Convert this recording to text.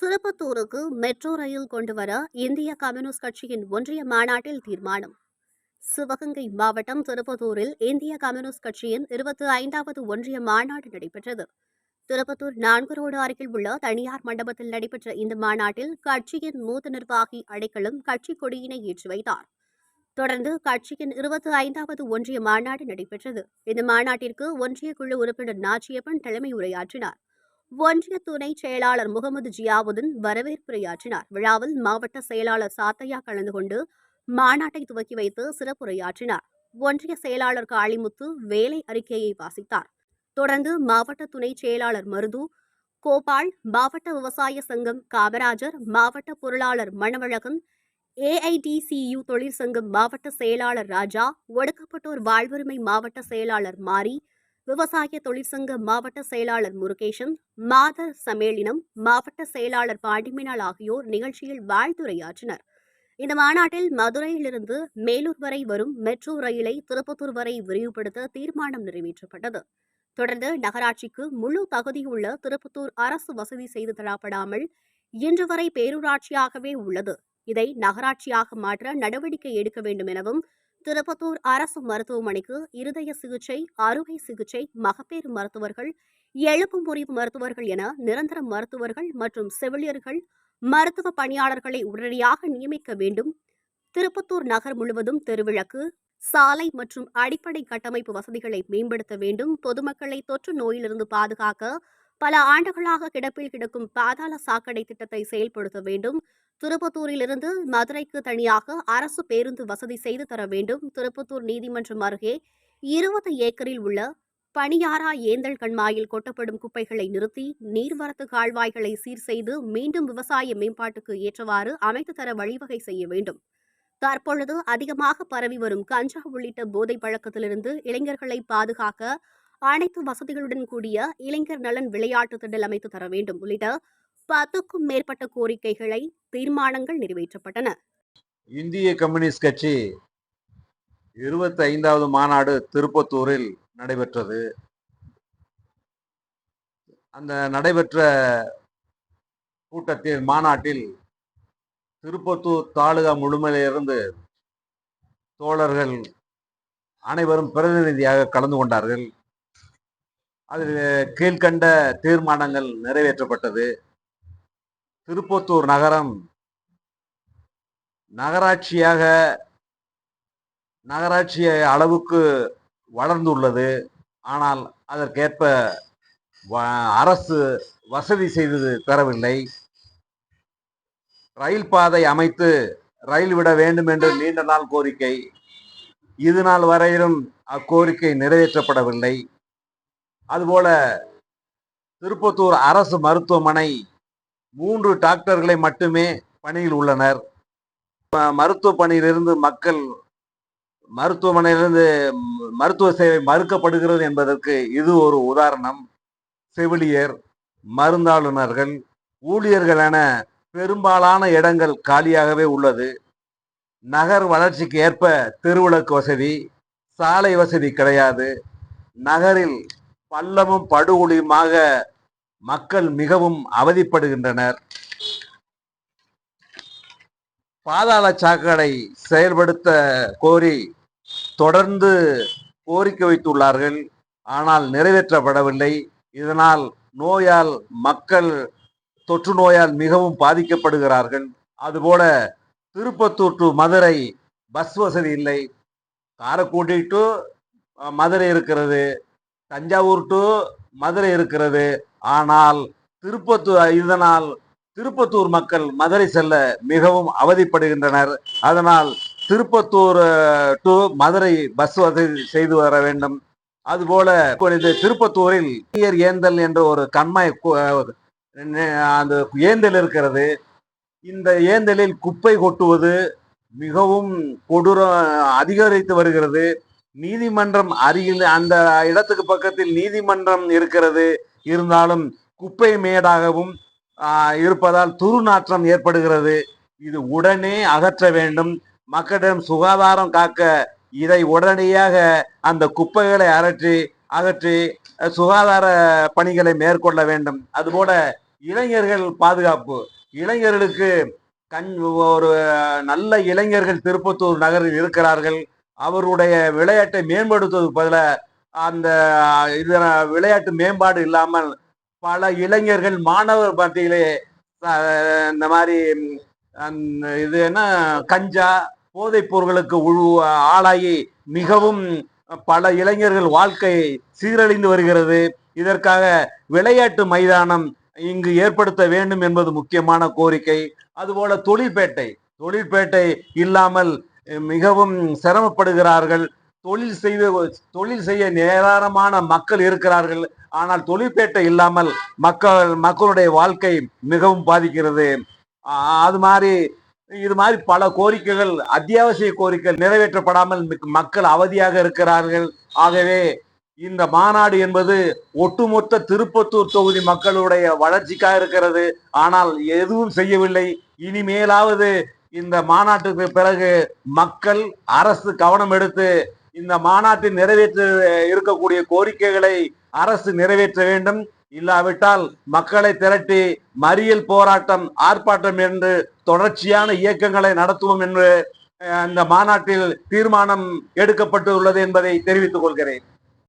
திருப்பத்தூருக்கு metro rail கொண்டு வர இந்திய கம்யூனிஸ்ட் கட்சியின் ஒன்றிய மாநாட்டில் தீர்மானம். சிவகங்கை மாவட்டம் திருப்பத்தூரில் இந்திய கம்யூனிஸ்ட் கட்சியின் இருபத்தி ஐந்தாவது ஒன்றிய மாநாடு நடைபெற்றது. திருப்பத்தூர் நான்கு ரோடு அருகில் உள்ள தனியார் மண்டபத்தில் நடைபெற்ற இந்த மாநாட்டில் கட்சியின் மூத்த நிர்வாகி அடைக்கலும் கட்சி கொடியினை ஏற்றி வைத்தார். தொடர்ந்து கட்சியின் இருபத்தி ஐந்தாவது ஒன்றிய மாநாடு நடைபெற்றது. இந்த மாநாட்டிற்கு ஒன்றிய குழு உறுப்பினர் நாச்சியப்பன் தலைமை உரையாற்றினார். ஒன்றிய துணை செயலாளர் முகமது ஜியாவுதீன் வரவேற்புரையாற்றினார். விழாவில் மாவட்ட செயலாளர் சாத்தையா கலந்து கொண்டு மாநாட்டை துவக்கி வைத்து சிறப்புரையாற்றினார். ஒன்றிய செயலாளர் காளிமுத்து வேலை அறிக்கையை வாசித்தார். தொடர்ந்து மாவட்ட துணை செயலாளர் மருது கோபால் மாவட்ட விவசாய சங்கம் காமராஜர் மாவட்ட பொருளாளர் மணவழகன் ஏஐடிசியு தொழிற்சங்கம் மாவட்ட செயலாளர் ராஜா ஒடுக்கப்பட்டோர் வாழ்வுரிமை மாவட்ட செயலாளர் மாரி விவசாய தொழிற்சங்க மாவட்ட செயலாளர் முருகேஷன் மாத சம்மேளனம் மாவட்ட செயலாளர் பாண்டிமினால் ஆகியோர் நிகழ்ச்சியில் வாழ்த்துரையாற்றினர் இந்த மாநாட்டில் மதுரையிலிருந்து மேலூர் வரை வரும் மெட்ரோ ரயிலை திருப்பத்தூர் வரை விரிவுபடுத்த தீர்மானம் நிறைவேற்றப்பட்டது. தொடர்ந்து நகராட்சிக்கு முழு தகுதியுள்ள திருப்பத்தூர் அரசு வசதி செய்து தரப்படாமல் இன்று வரை பேரூராட்சியாகவே உள்ளது. இதை நகராட்சியாக மாற்ற நடவடிக்கை எடுக்க வேண்டும் எனவும் திருப்பத்தூர் அரசு மருத்துவமனைக்கு இருதய சிகிச்சை அறுவை சிகிச்சை மகப்பேறு மருத்துவர்கள் எழுப்பு முறிவு மருத்துவர்கள் என நிரந்தர மருத்துவர்கள் மற்றும் செவிலியர்கள் மருத்துவ பணியாளர்களை உடனடியாக நியமிக்க வேண்டும். திருப்பத்தூர் நகர் முழுவதும் தெருவிளக்கு சாலை மற்றும் அடிப்படை கட்டமைப்பு வசதிகளை மேம்படுத்த வேண்டும். பொதுமக்களை தொற்று நோயிலிருந்து பாதுகாக்க பல ஆண்டுகளாக கிடப்பில் கிடக்கும் பாதாள சாக்கடை திட்டத்தை செயல்படுத்த வேண்டும். திருப்பத்தூரிலிருந்து மதுரைக்கு தனியாக அரசு பேருந்து வசதி செய்து தர வேண்டும். திருப்பத்தூர் நீதிமன்றம் அருகே இருபது ஏக்கரில் உள்ள பணியாரா ஏந்தல் கண்மாயில் கொட்டப்படும் குப்பைகளை நிறுத்தி நீர்வரத்து கால்வாய்களை சீர் செய்து மீண்டும் விவசாய மேம்பாட்டுக்கு ஏற்றவாறு அமைத்து தர வழிவகை செய்ய வேண்டும். தற்பொழுது அதிகமாக பரவி வரும் கஞ்சா உள்ளிட்ட போதை பழக்கத்திலிருந்து இளைஞர்களை பாதுகாக்க அனைத்து வசதிகளுடன் கூடிய இளைஞர் நலன் விளையாட்டு திடல் அமைத்து தர வேண்டும் உள்ளிட்ட பத்துக்கும் மேற்பட்ட கோரிக்கைகளை தீர்மானங்கள் நிறைவேற்றப்பட்டன. இந்திய கம்யூனிஸ்ட் கட்சி இருபத்தி ஐந்தாவது மாநாடு திருப்பத்தூரில் நடைபெற்றது. அந்த நடைபெற்ற கூட்டத்தில் மாநாட்டில் திருப்பத்தூர் தாலுகா முழுமையிலிருந்து தோழர்கள் அனைவரும் பிரதிநிதியாக கலந்து கொண்டார்கள். அதில் கீழ்கண்ட தீர்மானங்கள் நிறைவேற்றப்பட்டது. திருப்பத்தூர் நகரம் நகராட்சியாக நகராட்சி அளவுக்கு வளர்ந்துள்ளது. ஆனால் அதற்கேற்ப வ- அரசு வசதி செய்து தரவில்லை ரயில் பாதை அமைத்து ரயில் விட வேண்டும் என்று நீண்ட நாள் கோரிக்கை. இது நாள் வரையிலும் அக்கோரிக்கை நிறைவேற்றப்படவில்லை. அதுபோல திருப்பத்தூர் அரசு மருத்துவமனை மூன்று டாக்டர்களை மட்டுமே பணியில் உள்ளனர். மருத்துவ பணியிலிருந்து மக்கள் மருத்துவமனையிலிருந்து மருத்துவ சேவை மறுக்கப்படுகிறது என்பதற்கு இது ஒரு உதாரணம். செவிலியர் மருந்தாளுநர்கள் ஊழியர்கள் என பெரும்பாலான இடங்கள் காலியாகவே உள்ளது. நகர் வளர்ச்சிக்கு ஏற்ப தெருவிளக்கு வசதி சாலை வசதி கிடையாது. நகரில் பள்ளமும் படுகொலியுமாக மக்கள் மிகவும் அவதிப்படுகின்றனர். பாதாள சாக்கடை செயல்படுத்த கோரி தொடர்ந்து கோரிக்கை வைத்துள்ளார்கள். ஆனால் நிறைவேற்றப்படவில்லை. இதனால் நோயால் மக்கள் தொற்று நோயால் மிகவும் பாதிக்கப்படுகிறார்கள். அதுபோல திருப்பத்தூர் டு மதுரை பஸ் வசதி இல்லை. காரைக்குடி டு மதுரை இருக்கிறது. தஞ்சாவூர் டு மதுரை இருக்கிறது. ஆனால் திருப்பத்தூர் இதனால் திருப்பத்தூர் மக்கள் மதுரை செல்ல மிகவும் அவதிப்படுகின்றனர். அதனால் திருப்பத்தூர் டு மதுரை பஸ் வசதி செய்து வர வேண்டும். அதுபோல இது திருப்பத்தூரில் நீர் ஏந்தல் என்ற ஒரு கண்மாய் அந்த ஏந்தல் இருக்கிறது. இந்த ஏந்தலில் குப்பை கொட்டுவது மிகவும் கொடூரம் அதிகரித்து வருகிறது. நீதிமன்றம் அருகில் அந்த இடத்துக்கு பக்கத்தில் நீதிமன்றம் இருக்கிறது. இருந்தாலும் குப்பை மேடாகவும் இருப்பதால் துருநாற்றம் ஏற்படுகிறது. இது உடனே அகற்ற வேண்டும். மக்களிடம் சுகாதாரம் காக்க இதை உடனடியாக அந்த குப்பைகளை அகற்றி அகற்றி சுகாதார பணிகளை மேற்கொள்ள வேண்டும். அதுபோல இளைஞர்கள் பாதுகாப்பு. இளைஞர்களுக்கு கண் ஒரு நல்ல இளைஞர்கள் திருப்பத்தூர் நகரில் இருக்கிறார்கள். அவருடைய விளையாட்டை மேம்படுத்துவது பதில அந்த இது விளையாட்டு மேம்பாடு இல்லாமல் பல இளைஞர்கள் மாணவர் மத்தியிலே இந்த மாதிரி அந்த இது என்ன கஞ்சா போதைப் பொருட்களுக்கு உழு ஆளாகி மிகவும் பல இளைஞர்கள் வாழ்க்கை சீரழிந்து வருகிறது. இதற்காக விளையாட்டு மைதானம் இங்கு ஏற்படுத்த வேண்டும் என்பது முக்கியமான கோரிக்கை. அதுபோல தொழிற்பேட்டை தொழிற்பேட்டை இல்லாமல் மிகவும் சிரமப்படுகிறார்கள். தொழில் செய்து தொழில் செய்ய நேராரமான மக்கள் இருக்கிறார்கள். ஆனால் தொழிற்பேட்டை இல்லாமல் மக்கள் மக்களுடைய வாழ்க்கை மிகவும் பாதிக்கிறது. அது மாதிரி இது மாதிரி பல கோரிக்கைகள் அத்தியாவசிய கோரிக்கைகள் நிறைவேற்றப்படாமல் மக்கள் அவதியாக இருக்கிறார்கள். ஆகவே இந்த மாநாடு என்பது ஒட்டுமொத்த திருப்பத்தூர் தொகுதி மக்களுடைய வளர்ச்சிக்காக இருக்கிறது. ஆனால் எதுவும் செய்யவில்லை. இனிமேலாவது இந்த மாநாட்டுக்கு பிறகு மக்கள் அரசு கவனம் எடுத்து இந்த மாநாட்டில் நிறைவேற்ற இருக்கக்கூடிய கோரிக்கைகளை அரசு நிறைவேற்ற வேண்டும். இல்லாவிட்டால் மக்களை திரட்டி மறியல் போராட்டம் ஆர்ப்பாட்டம் என்று தொடர்ச்சியான இயக்கங்களை நடத்துவோம் என்று அந்த இந்த மாநாட்டில் தீர்மானம் எடுக்கப்பட்டுள்ளது என்பதை தெரிவித்துக் கொள்கிறேன்.